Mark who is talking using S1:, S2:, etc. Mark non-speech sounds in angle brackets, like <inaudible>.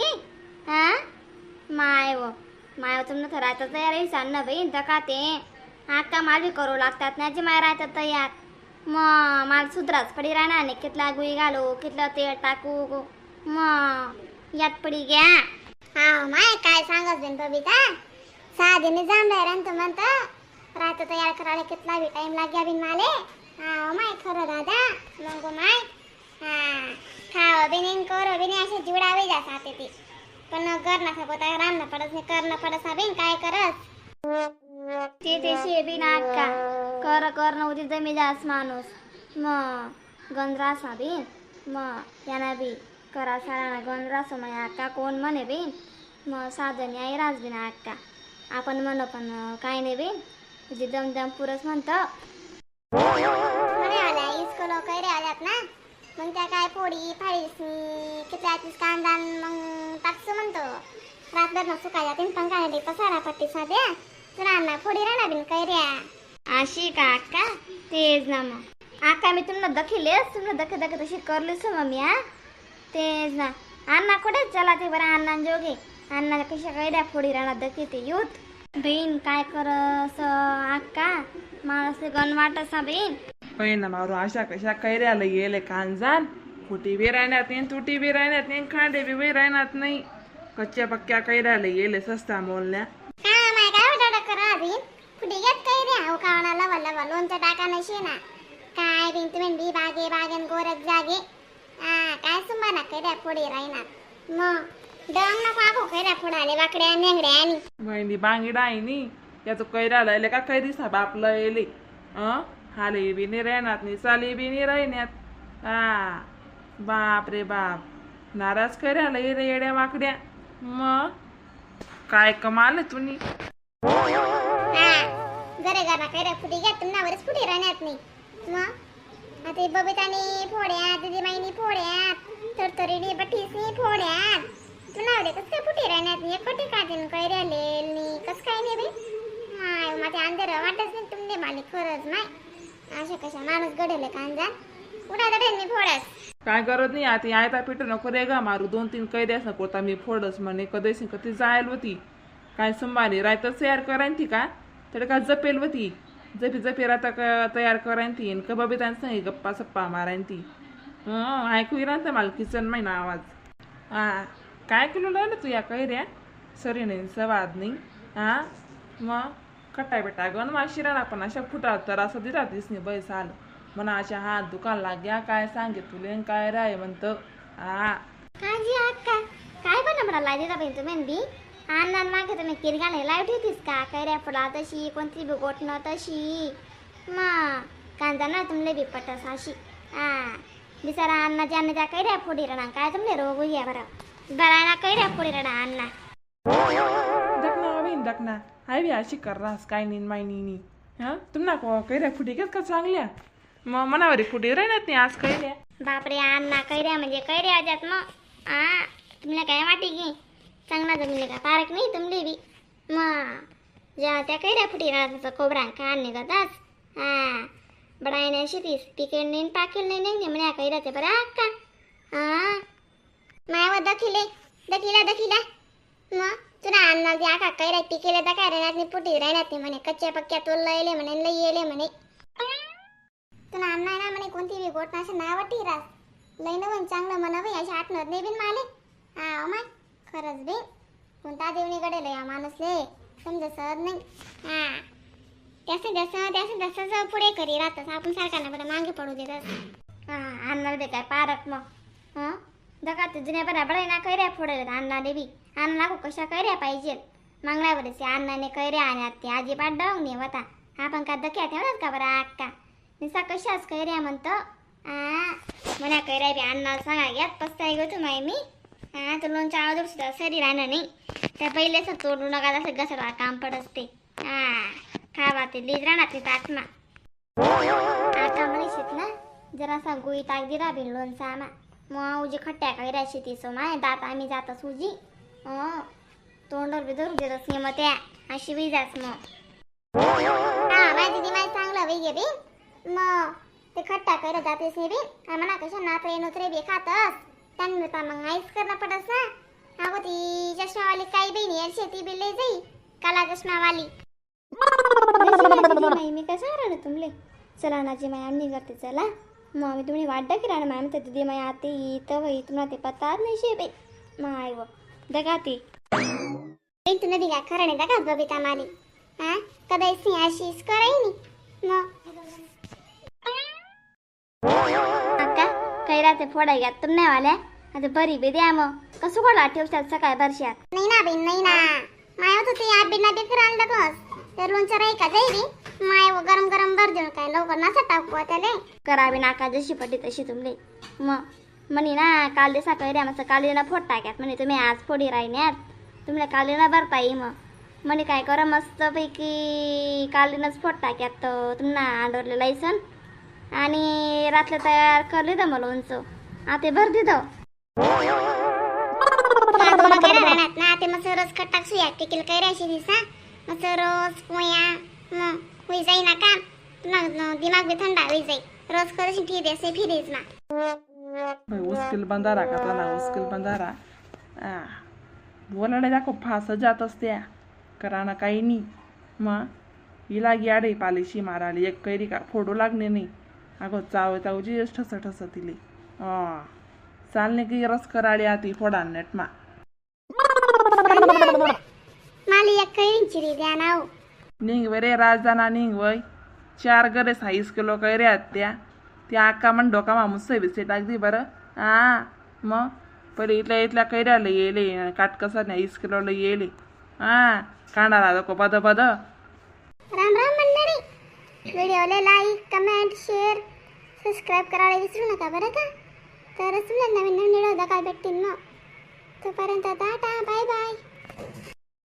S1: गे हा? माय व माय व तुमनं तर राहतं तयार आहे ना बहीण तर का ते? आका माल बी करू लागतात ना जे माय राहतात तयार. मग माल सुधराच पडी राहणार नाही. कितला गुई घालू कितलं तेल टाकू मग यात पडी घ्या.
S2: हा माय काय सांगत बिन बबिता? साधीने जांभळ्या रांत म्हणत रात तयार करायला कितला बी टाइम लाग्या बिन माले? हा माय खरं दादा. मग माय हा खाव बिन करो बिन असे जुडावे जा साथे ते पण कर ना खपत राम ना पडस ने कर ना पडस बिन काय करस
S1: ते ते शेबी ना अक्का कर कर नव्हती जमी जास माणूस मग गंधरास ना बी मग याना बी करा सारा गंधरास मग अक्का कोण म्हणे बी मग साधन आई राज बी ना अक्का आपण म्हण पण काय नाही बी तुझी दम दम पुरस म्हणतं
S2: म्हणे आल्या इस्कोलो कैरे आल्यात ना मग त्या काय पोळी फाळीस कितल्या कांदा मग टाकसं म्हणतो. रातभर मग सुकायला तीन पण काय पसारा पट्टी साध्या तर ना फोडी राहणार बिन कैऱ्या.
S1: अशी का अक्का? तेच ना मग. अक्का मी तुम्हाला दखिलेस तुम्हाला दख दख तशी करलीस मग मी हा? तेच ना. अण्णा कुठे चला ते बरं अण्णा जोगे. अण्णा कशा कैऱ्या फोडी राहणार दखी ते युथ. बहीण काय करस अक्का? माणस गण वाटस ना बहीण
S3: बहीण मारू. अशा कशा कैऱ्याला गेले कांजान. फुटी बी राहण्यात नाही तुटी बी राहण्यात नाही खांदे बी बी राहण्यात नाही. कच्च्या पक्क्या कैऱ्याला गेले सस्ता मोलल्या
S2: का माय काय वाटा करा बिन फुटी घेत कैऱ्या? हो कावणा लवा लवा लोणचं टाका नशी ना काय बिन तुम्ही बी बागे बागेन गोरख जागे. आ काय सुंबा ना कैऱ्या फोडी राहणार? मग डंग ना कैऱ्या वाकड्या नेंगड्या आणि
S3: बहिणी बांगडा आहे नी. याचं कैऱ्याला येले का? कैरी साहेब आपलं येले. अं? हाले बी नाही राहण्यात नाही चाली बी नाही राहण्यात बाप रे बाप. नाराज कैऱ्याला येले येड्या वाकड्या. मग? काय कमाल तुम्ही.
S2: हा घरे घरा कैऱ्या फुटी घ्या तुम्हाला वरच फुटी राहण्यात नाही. मग? आता हे बबितानी फोड्या दिदी माईनी फोड्या तरतरीनी बठीसनी फोड्यात तुला कसं काय फुटी राहण्यात नाही? एकटी का दिन कैऱ्या लेलनी कसं काय नाही बे हाय माझ्या अंधेर वाटच नाही तुमने माली खरंच नाही अशा कशा माणूस घडले कांदा उडा दडेल मी फोडस.
S3: काय गरज नाही आता आयता पिठ नको रे गा मारू दोन तीन कैद्यास नको आता मी फोडस म्हणे कधीच कधी जायल होती. काय संभाली रायतर तयार करायन ती का? तर का जपेल होती? जपी जपी राहता का तयार करायन ती आणि कबाबी त्यांचं नाही गप्पा सप्पा मारायन ती. हं ऐकू राहतं मला किचन महिना आवाज. हा काय केलं ना तू या कैऱ्या? सरी नाही सवाद नाही. हा मग कट्टा बेटा गण माशी राहणार पण अशा फुटा तर असं दिला दिसणे बैस आलं म्हणा अशा हात दुकान लाग्या काय सांगे तुले काय राय म्हणत? हा
S1: काजी अक्का काय? पण मला? लादी बहीण तुम्ही बी अण्णा मागे तुम्ही किरगाने लाइट ठेवतीस का? कैऱ्या फुला तशी कोणती बी गोठणं तशी? मग कांदा ना तुमले बी पटस अशी. हा बिचारा अण्णाच्या त्या कैऱ्या फोडी राहणार काय तुमले रोग घ्या बरं बरा? ना कैऱ्या फोडी राहणार अण्णा.
S3: दकना बहीण दकना हाय बी अशी कररास काय नीन माय नी हा. तुम्हाला कैऱ्या फुटी घेत का चांगल्या? मग मनावरी फुटी राहण्यात नाही आज कैऱ्या.
S1: बापरे अण्णा कैऱ्या म्हणजे कैऱ्या होत्यात मग हा तुम्हाला काय वाटी की? चांगला जमीन का? पारक नाही तुमली बी. मग जेव्हा त्या कैऱ्या फुटी राहतात कोबरा का निघताच हा बडायने शेतीस पिकेल नाही पाकेल नाही नाही म्हणे कैऱ्याचे बरं अक्का हा
S2: मायावर दखिले दखिला दखिला. मग तुला अन्ना जे आका कैऱ्या केले तर काय राहण्यात नाही पुटी राहण्यात नाही म्हणे कच्च्या पक्क्या तो लयले म्हणे लई येले म्हणे. तुला अन्ना ना म्हणे कोणती बी गोट असं नाव रास. लई म्हण चांगलं म्हणावं अशी आठवत नाही बिन माले. हा माय खरंच बे. कोणता देवणीकडे लय हा माणूसले समजा सहज नाही. हा. त्याचं जसं त्याचं जसं पुढे करी राहतस आपण सारखा बरं मागे पडू देतस
S1: हा अण्णाला बे काय पारक मग. हं? जगा ते जुन्या बऱ्या बडा ना कैऱ्या पुढे अन्ना देवी अण्णा कशा कैऱ्या पाहिजे? मंगळावरचे अण्णाने कैऱ्या आणत ते अजिबात डाऊन नाही होता. आपण का दख्या ठेवलाच का बरं अक्का? निसा कशाच कैऱ्या म्हणतो? आ कैऱ्या बी अन्नाला सांगा घ्यात पस्ताय गो तू माय मी हा तो लोणच्या अगोदर सुद्धा सरी राहणार नाही. त्या पहिलेच तोडू नका असं घसरा काम पडत ते. हा खावा ते लीज राहणार ते ताटमा. आता म्हणशीत ना जरासा गुई ताक दिला बिन लोणचा आमा मग उजी खट्ट्या कैऱ्या शेती सो माय दात आम्ही जात सुजी अं तोंडवर बी धरू देतच नाही मग त्या अशी बी जाच मग.
S2: हा माझी दिदी माझी चांगलं वेगळे बी. मग ते खट्टा करत जातेस नाही बी. म्हणा कशा नात येणं तरी बी खातस. त्यांना तर मग आईस करणं पडस ना. अगो ती चष्मावाली काही बहिणी यार शेती बिल्ले जाई काला चष्मावाली
S1: माई <laughs> मी सांगणार ना तुमले? चला ना जी माई आम्ही करते चला. मग मी तुम्ही वाट की राहणार माय म्हणते दीदी माई आते इथं वही तुम्हाला ते पत्ता नाही शे माय व दगा ते
S2: एक तुला दिला खरं नाही का बबिता माली हा कदा सी आशीष कराई नी मग
S1: अक्का काही राहते फोडा घ्या तुम नाही वाल्या आता बरी बी द्या मग कसं कोणा ठेवशात सकाळ बरशात
S2: नाही ना बिन नाही ना माय होत ते या बिना बेकर आणलं कस तर लोणचं राही का जाई माय व गरम गरम भर देऊन काय लवकर नसा टाकू त्याले
S1: करावी नाका जशी पडली तशी तुमले मग म्हणे ना काल दिसा काही द्या मस्त काल ना फोड टाक्यात म्हणे तुम्ही आज फोडी राहिल्यात. तुम्हाला काल ना भरपाई मग. म्हणे काय करा मस्तपैकी कालीनच फोड टाक्यात तुम्हाला आंडवरले लायसन आणि रातलं तयार करले द मला उंच. आता भर दे
S2: काय राहणार ना ते मग रोज कटाक सुया टिकील काय राशी दिसा? मग रोज पोया मग होई जाई ना काम. तुला दिमाग बी थंडा होई जाई रोज कशी फिरे से फिरेच ना.
S3: उस्किल बंधारा का ना उस्किल बंधारा आ बोलाडे दाखव फास जात असत्या कराना काही नाही मग हिला ग्याडे पालिशी माराली एक कैरी का फोडू लागणे नाही अगो चाव चावची ठस ठस तिले चालणे की रस कराडी आती फोडा नेट मा
S2: माली एक कैरींची रे द्या नाव
S3: निंग रे राजदाना निंग वय चार गरे साईस किलो कैरे आहेत त्या त्या अक्का म्हण डोका मामूस बिसे टाकदी बरं. हा मग पहिले इथल्या इथल्या कैऱ्याला येले काटकसर नाही वीस किलोला येले. हा कांडाला को पद पद.
S2: राम राम मंडळी. व्हिडिओला लाईक कमेंट शेअर सबस्क्राईब करायला विसरू नका बरं का? तरच तुला नवीन नवीन व्हिडिओ काय भेटतील ना. तोपर्यंत टाटा